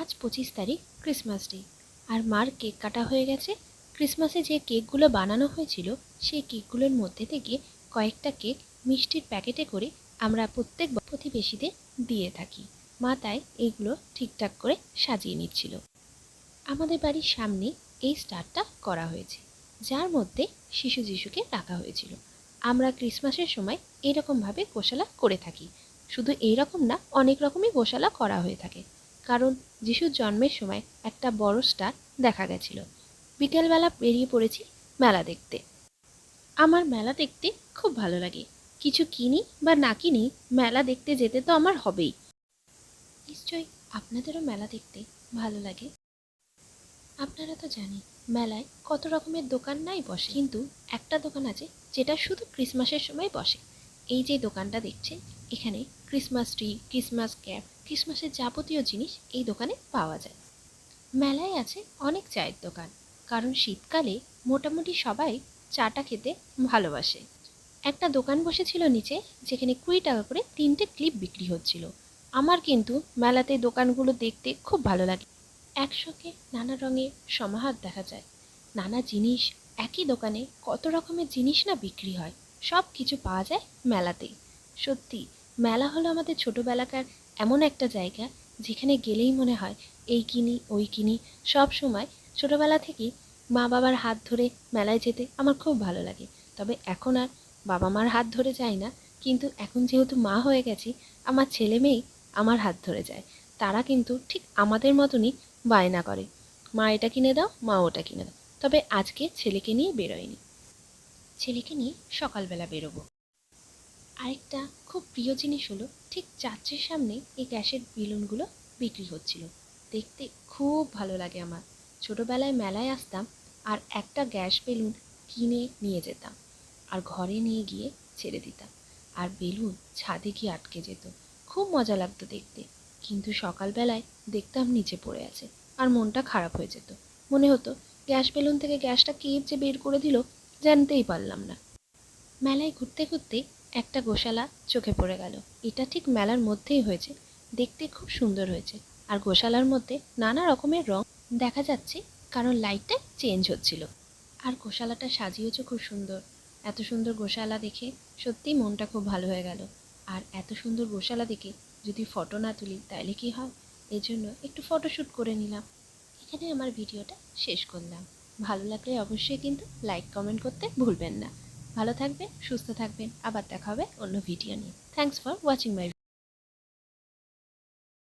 আজ পঁচিশ তারিখ ক্রিসমাস ডে। আর মার কেক কাটা হয়ে গেছে। ক্রিসমাসে যে কেকগুলো বানানো হয়েছিল, সেই কেকগুলোর মধ্যে থেকে কয়েকটা কেক মিষ্টির প্যাকেটে করে আমরা প্রত্যেক প্রতিবেশীদের দিয়ে থাকি। মা তাই এইগুলো ঠিকঠাক করে সাজিয়ে নিচ্ছিল। আমাদের বাড়ির সামনে এই স্টারটা করা হয়েছে, যার মধ্যে শিশু যিশুকে রাখা হয়েছিল। আমরা ক্রিসমাসের সময় এরকমভাবে গোশালা করে থাকি। শুধু এই রকম না, অনেক রকমই গোশালা করা হয়ে থাকে। কারণ যিশুর জন্মের সময় একটা বড় স্টার দেখা গেছিল। বিকেলবেলা বেরিয়ে পড়েছি মেলা দেখতে। আমার মেলা দেখতে খুব ভালো লাগে। কিছু কিনি বা না কিনি মেলা দেখতে যেতে তো আমার হবেই। নিশ্চয়ই আপনাদেরও মেলা দেখতে ভালো লাগে? আপনারা তো জানেন, মেলায় কত রকমের দোকান নাই বসে। কিন্তু একটা দোকান আছে যেটা শুধু ক্রিসমাসের সময় বসে। এই যে দোকানটা দেখছেন, এখানে ক্রিসমাস ট্রি, ক্রিসমাস ক্যাপ ক্রিসমাসের যাবতীয় জিনিস এই দোকানে পাওয়া যায়। মেলায় আছে অনেক চায়ের দোকান, কারণ শীতকালে মোটামুটি সবাই চাটা খেতে ভালোবাসে। একটা দোকান বসেছিল নিচে, যেখানে কুড়ি টাকা করে তিনটে ক্লিপ বিক্রি হচ্ছিল। আমার কিন্তু মেলাতে দোকানগুলো দেখতে খুব ভালো লাগে। একসঙ্গে নানা রঙের সমাহার দেখা যায়। নানা জিনিস, একই দোকানে কত রকমের জিনিস না বিক্রি হয় সব কিছু পাওয়া যায় মেলাতেই সত্যি, মেলা হলো আমাদের ছোটোবেলাকার এমন একটা জায়গা যেখানে গেলেই মনে হয় এই কিনি, ওই কিনি। সব সময় ছোটোবেলা থেকেই মা বাবার হাত ধরে মেলায় যেতে আমার খুব ভালো লাগে। তবে এখন আর বাবা মার হাত ধরে যাই না। কিন্তু এখন যেহেতু মা হয়ে গেছি, আমার ছেলে মেয়েই আমার হাত ধরে যায়। তারা কিন্তু ঠিক আমাদের মতনই বায়না করে। মা এটা কিনে দাও, মা ওটা কিনে দাও। তবে আজকে ছেলেকে নিয়ে বেরোয়নি। ছেলেকে নিয়ে সকালবেলা বেরোবো। আরেকটা খুব প্রিয় জিনিস হলো, ঠিক চার্চের সামনে এই গ্যাসের বেলুনগুলো বিক্রি হচ্ছিল। দেখতে খুব ভালো লাগে আমার। ছোটোবেলায় মেলায় আসতাম আর একটা গ্যাস বেলুন কিনে নিয়ে যেতাম আর ঘরে নিয়ে গিয়ে ছেড়ে দিতাম। আর বেলুন ছাদে গিয়ে আটকে যেত। খুব মজা লাগতো দেখতে। কিন্তু সকালবেলায় দেখতাম নিচে পড়ে আছে আর মনটা খারাপ হয়ে যেত। মনে হতো, গ্যাস বেলুন থেকে গ্যাসটা কে যে বের করে দিল জানতেই পারলাম না। মেলায় ঘুরতে ঘুরতে একটা গোশালা চোখে পড়ে গেল। এটা ঠিক মেলার মধ্যেই হয়েছে। দেখতে খুব সুন্দর হয়েছে। আর গোশালার মধ্যে নানা রকমের রং দেখা যাচ্ছে, কারণ লাইটটা চেঞ্জ হচ্ছিল। আর গোশালাটা সাজিয়েছে খুব সুন্দর। এত সুন্দর গোশালা দেখে সত্যিই মনটা খুব ভালো হয়ে গেল। আর এত সুন্দর গোশালা দেখে যদি ফটো না তুলি তাহলে কি হয়? এই জন্য একটু ফটোশ্যুট করে নিলাম। এখানে আমার ভিডিওটা শেষ করলাম। ভালো লাগলে অবশ্যই কিন্তু লাইক কমেন্ট করতে ভুলবেন না। ভালো থাকবেন সুস্থ থাকবেন। আবার দেখা হবে অন্য ভিডিও নিয়ে। Thanks for watching my